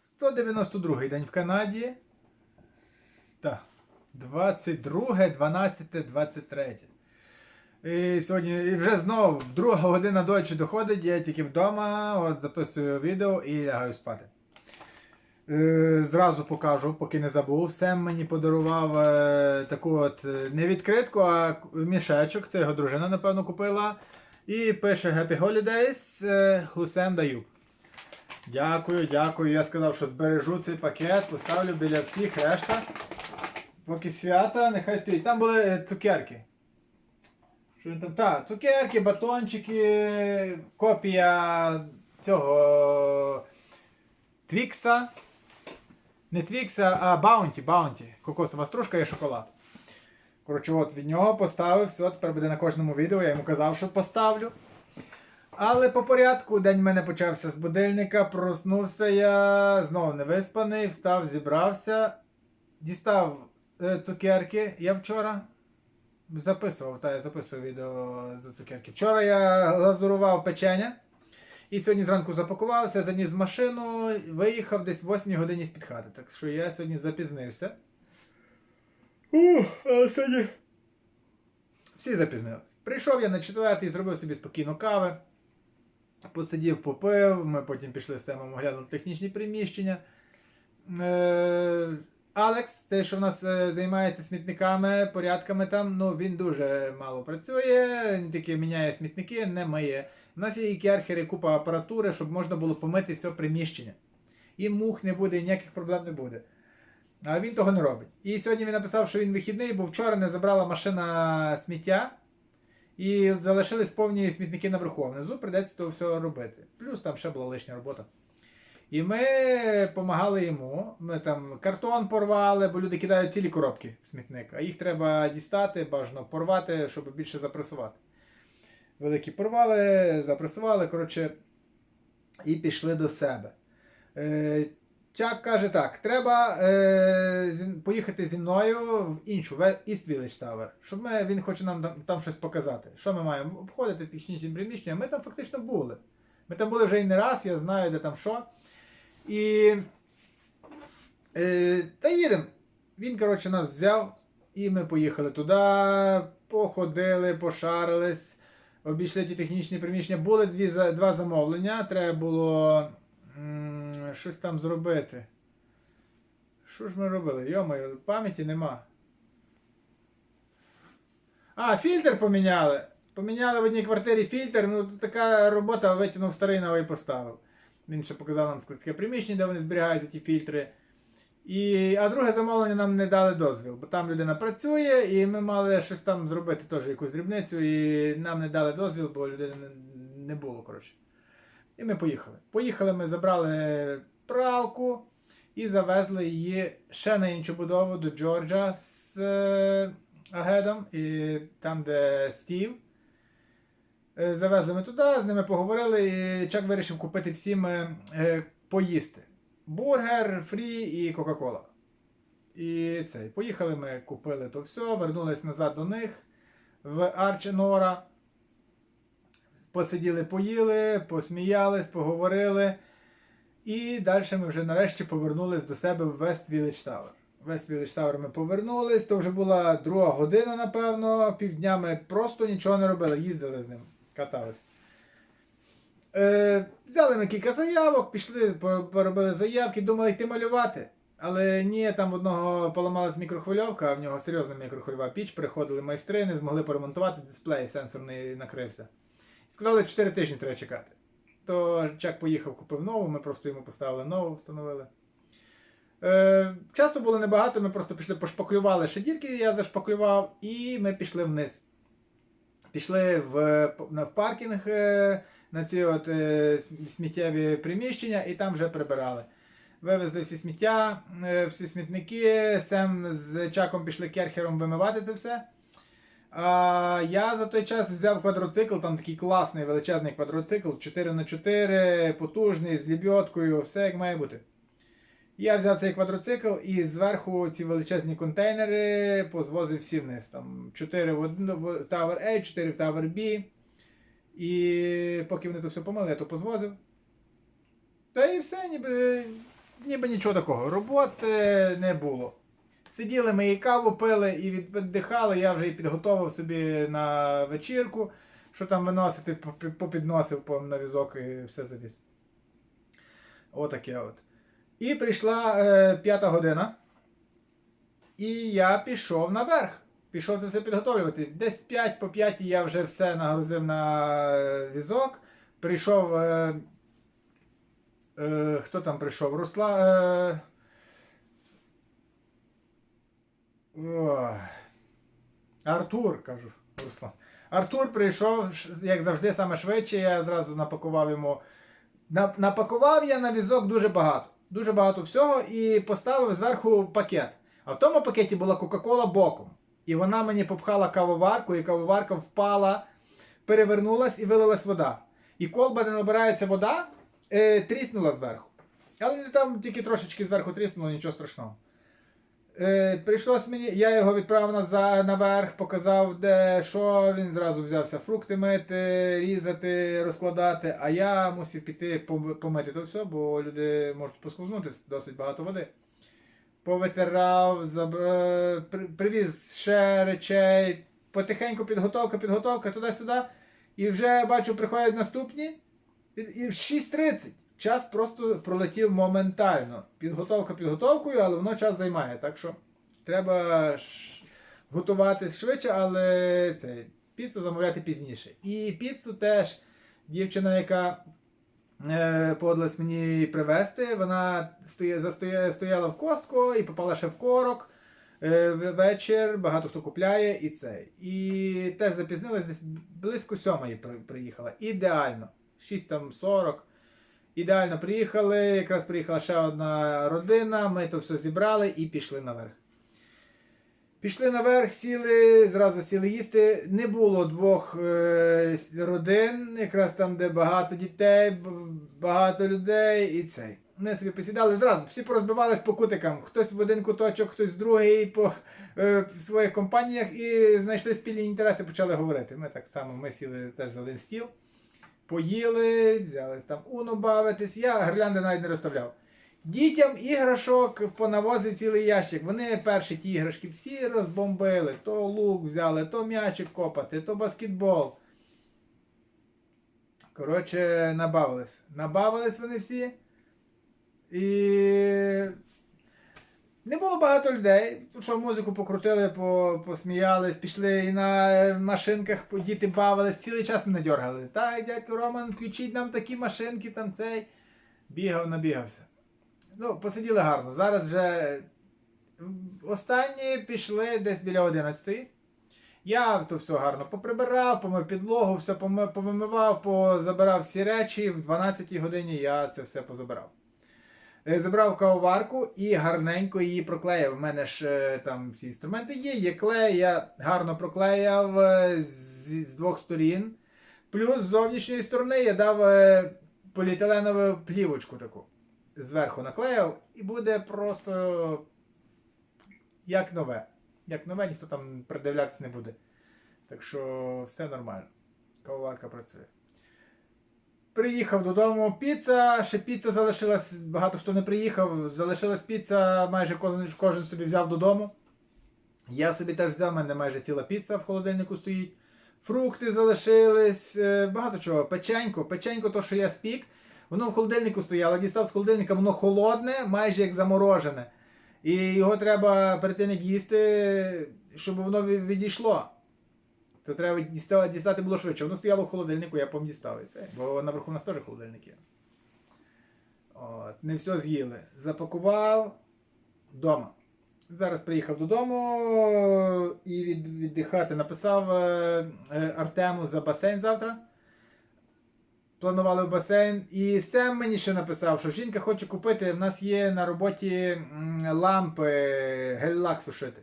192 день в Канаді. Так. 22, 12, 23. І сьогодні і вже знову друга година дочі доходить, я тільки вдома, от записую відео і лягаю спати. Е, зразу покажу, поки не забув. Сем мені подарував е, таку от е, не відкритку, а мішечок. Це його дружина, напевно, купила. І пише Happy Holidays Хусем Даюб. Дякую, дякую. Я сказав, що збережу цей пакет, поставлю біля всіх решта. Поки свята, нехай стоїть. Там були е, цукерки. Що там? Так, цукерки, батончики, копія цього Твікса. Не Твікса, а Баунті, Баунті. Кокосова стружка і шоколад. Коротше, от від нього поставив, все, тепер буде на кожному відео, я йому казав, що поставлю. Але по порядку, день в мене почався з будильника, проснувся я, знову не виспаний, встав, зібрався, дістав е, цукерки. Я вчора записував, та я записував відео за цукерки. Вчора я глазурував печення. І сьогодні зранку запакувався, заніс в машину, виїхав десь в 8 годині з-під хати. Так що я сьогодні запізнився. Ух, а сьогодні. Всі запізнилися. Прийшов я на четвертий, зробив собі спокійно кави. Посидів, попив, ми потім пішли з Семом оглянути технічні приміщення. Е, Алекс, цей, що в нас е, займається смітниками, порядками там, ну він дуже мало працює, він тільки міняє смітники, не миє. У нас є і керхери, купа апаратури, щоб можна було помити все приміщення. І мух не буде, і ніяких проблем не буде. А він того не робить. І сьогодні він написав, що він вихідний, бо вчора не забрала машина сміття. І залишились повні смітники наверху. А внизу прийдеться то все робити. Плюс там ще була лишня робота. І ми допомагали йому. Ми там картон порвали, бо люди кидають цілі коробки в смітник, а їх треба дістати, бажано порвати, щоб більше запресувати. Великі порвали, запресували, коротше, і пішли до себе. Чак каже так: треба е, поїхати зі мною в іншу в East Village Tower, щоб ми, він хоче нам там, там щось показати. Що ми маємо? Обходити технічні приміщення. Ми там фактично були. Ми там були вже і не раз, я знаю, де там що. І. Е, та їдемо. Він, коротше, нас взяв, і ми поїхали туди, походили, пошарились, обійшли ті технічні приміщення. Були дві, два замовлення. Треба було щось там зробити. Що ж ми робили? Йомаю, пам'яті нема. А, фільтр поміняли. Поміняли в одній квартирі фільтр. Ну, така робота витягнув старий новий поставив. Він ще показав нам складське приміщення, де вони зберігаються ті фільтри. І, а друге замовлення нам не дали дозвіл, бо там людина працює, і ми мали щось там зробити, теж якусь дрібницю, і нам не дали дозвіл, бо людини не було. коротше. І ми поїхали. Поїхали, ми забрали пралку і завезли її ще на іншу будову до Джорджа з е, Агедом, і там, де Стів. Е, Завезли ми туди, з ними поговорили, і Чак вирішив купити всім е, е, поїсти. Бургер, фрі і Кока-Кола. І цей. Поїхали ми, купили то все, вернулись назад до них в Арченора. Посиділи, поїли, посміялись, поговорили. І далі ми вже нарешті повернулись до себе в West Village Tower. West Village Tower ми повернулись, то вже була друга година, напевно. Півдня ми просто нічого не робили, їздили з ним, катались. Е, взяли ми кілька заявок, пішли, поробили заявки, думали йти малювати. Але ні, там одного поламалась мікрохвильовка, а в нього серйозна мікрохвильова піч, приходили майстри, не змогли поремонтувати, дисплей сенсорний накрився. Сказали, 4 тижні треба чекати. То Чак поїхав, купив нову, ми просто йому поставили нову, встановили. Е, часу було небагато, ми просто пішли пошпаклювали шедірки, я зашпаклював, і ми пішли вниз. Пішли в, на паркінг е, на ці от е, сміттєві приміщення і там вже прибирали. Вивезли всі сміття, е, всі смітники. Сем з Чаком пішли керхером вимивати це все. А я за той час взяв квадроцикл, там такий класний величезний квадроцикл, 4х4, потужний, з лібьоткою, все як має бути. Я взяв цей квадроцикл і зверху ці величезні контейнери позвозив всі вниз. Там 4 в одну- в Tower A, 4 в Tower B. І поки вони то все помили, я то позвозив. Та і все, ніби ніби нічого такого. Роботи не було. Сиділи ми і каву пили, і віддихали. Я вже і підготував собі на вечірку, що там виносити, попідносив на візок і все завіз. Отаке от. І прийшла е, п'ята година. І я пішов наверх. Пішов це все підготовлювати. Десь 5 по 5 я вже все нагрузив на е, візок. Прийшов. Е, е, хто там прийшов? Русла. Е, Артур, кажу, Руслан. Артур прийшов, як завжди, саме швидше. Я зразу напакував йому. Напакував я на візок дуже багато. Дуже багато всього і поставив зверху пакет. А в тому пакеті була Кока-Кола боком. І вона мені попхала кавоварку, і кавоварка впала, перевернулась і вилилась вода. І колба, де набирається вода, е, тріснула зверху. Але там тільки трошечки зверху тріснуло, нічого страшного. Е, прийшлось мені, я його відправив назад, наверх, показав, де що. Він зразу взявся фрукти мити, різати, розкладати, а я мусив піти помити то все, бо люди можуть поскузнутися, досить багато води. Повитирав, при- привіз ще речей, потихеньку підготовка, підготовка туди-сюди. І вже бачу, приходять наступні. І в 6.30 час просто пролетів моментально. Підготовка підготовкою, але воно час займає. Так що треба готуватись швидше, але це, піцу замовляти пізніше. І піцу теж дівчина, яка е, подалась мені привезти, вона стоя, стояла в костку і попала ще в корок. Е, вечір, багато хто купляє і це. І теж запізнилась десь близько сьомої приїхала. Ідеально. 6 там 40. Ідеально приїхали. Якраз приїхала ще одна родина. Ми то все зібрали і пішли наверх. Пішли наверх, сіли, зразу сіли їсти. Не було двох е, родин, якраз там, де багато дітей, багато людей і цей. Ми собі посідали зразу, всі порозбивались по кутикам. Хтось в один куточок, хтось в другий по е, в своїх компаніях і знайшли спільні інтереси, почали говорити. Ми так само ми сіли теж за один стіл, поїли, взяли там уну бавитись. Я гірлянди навіть не розставляв. Дітям іграшок понавозив цілий ящик. Вони перші ті іграшки всі розбомбили. То лук взяли, то м'ячик копати, то баскетбол. Коротше, набавились. Набавились вони всі. І не було багато людей. Що музику покрутили, по, посміялись, пішли і на машинках діти бавились, цілий час мене дергали. Так, дядько Роман, включіть нам такі машинки, там цей. Бігав, набігався. Ну, посиділи гарно. Зараз вже останні пішли десь біля 11. Я то все гарно поприбирав, помив підлогу, все поми- повимивав, позабирав всі речі. В 12 годині я це все позабирав. Е, Забрав кавоварку і гарненько її проклеїв. У мене ж е, там всі інструменти є, є клей, я гарно проклеяв е, з, з двох сторін. Плюс з зовнішньої сторони я дав поліетиленову плівочку таку. Зверху наклеїв, і буде просто як нове. Як нове, ніхто там придивлятися не буде. Так що все нормально. Кавоварка працює. Приїхав додому піца, ще піца залишилась, багато хто не приїхав, залишилась піца, майже кожен, кожен собі взяв додому. Я собі теж взяв, в мене майже ціла піца в холодильнику стоїть. Фрукти залишились, е, багато чого. Печенько, печенько, то, що я спік, воно в холодильнику стояло, дістав з холодильника, воно холодне, майже як заморожене. І його треба перед тим, як їсти, щоб воно відійшло. То треба дістати, дістати було швидше. Воно стояло в холодильнику, я пом дістав це. Бо наверху у нас теж холодильник є. От, не все з'їли. Запакував вдома. Зараз приїхав додому і від, віддихати. Написав е, е, Артему за басейн завтра. Планували в басейн. І Сем мені ще написав, що жінка хоче купити. В нас є на роботі лампи гель-лак сушити.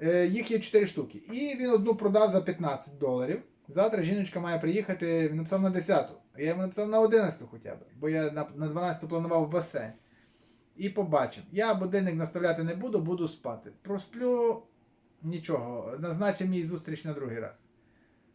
Е, Їх є 4 штуки. І він одну продав за 15 доларів. Завтра жіночка має приїхати, він написав на 10. А я йому написав на 11-ту хоча б, бо я на, на 12 планував басейн. І побачив. Я будильник наставляти не буду, буду спати. Просплю нічого. Назначив мій зустріч на другий раз.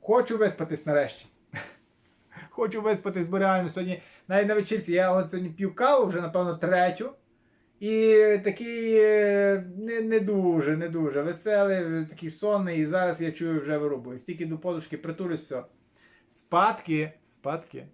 Хочу виспатись нарешті. Хочу виспатись, бо реально сьогодні, навіть на вечірці, я от сьогодні п'ю каву, вже, напевно, третю. І такий е, не, не дуже, не дуже веселий, такий сонний, і зараз я чую вже вирубую. Стільки до подушки притулюсь, все. Спадки, спадки.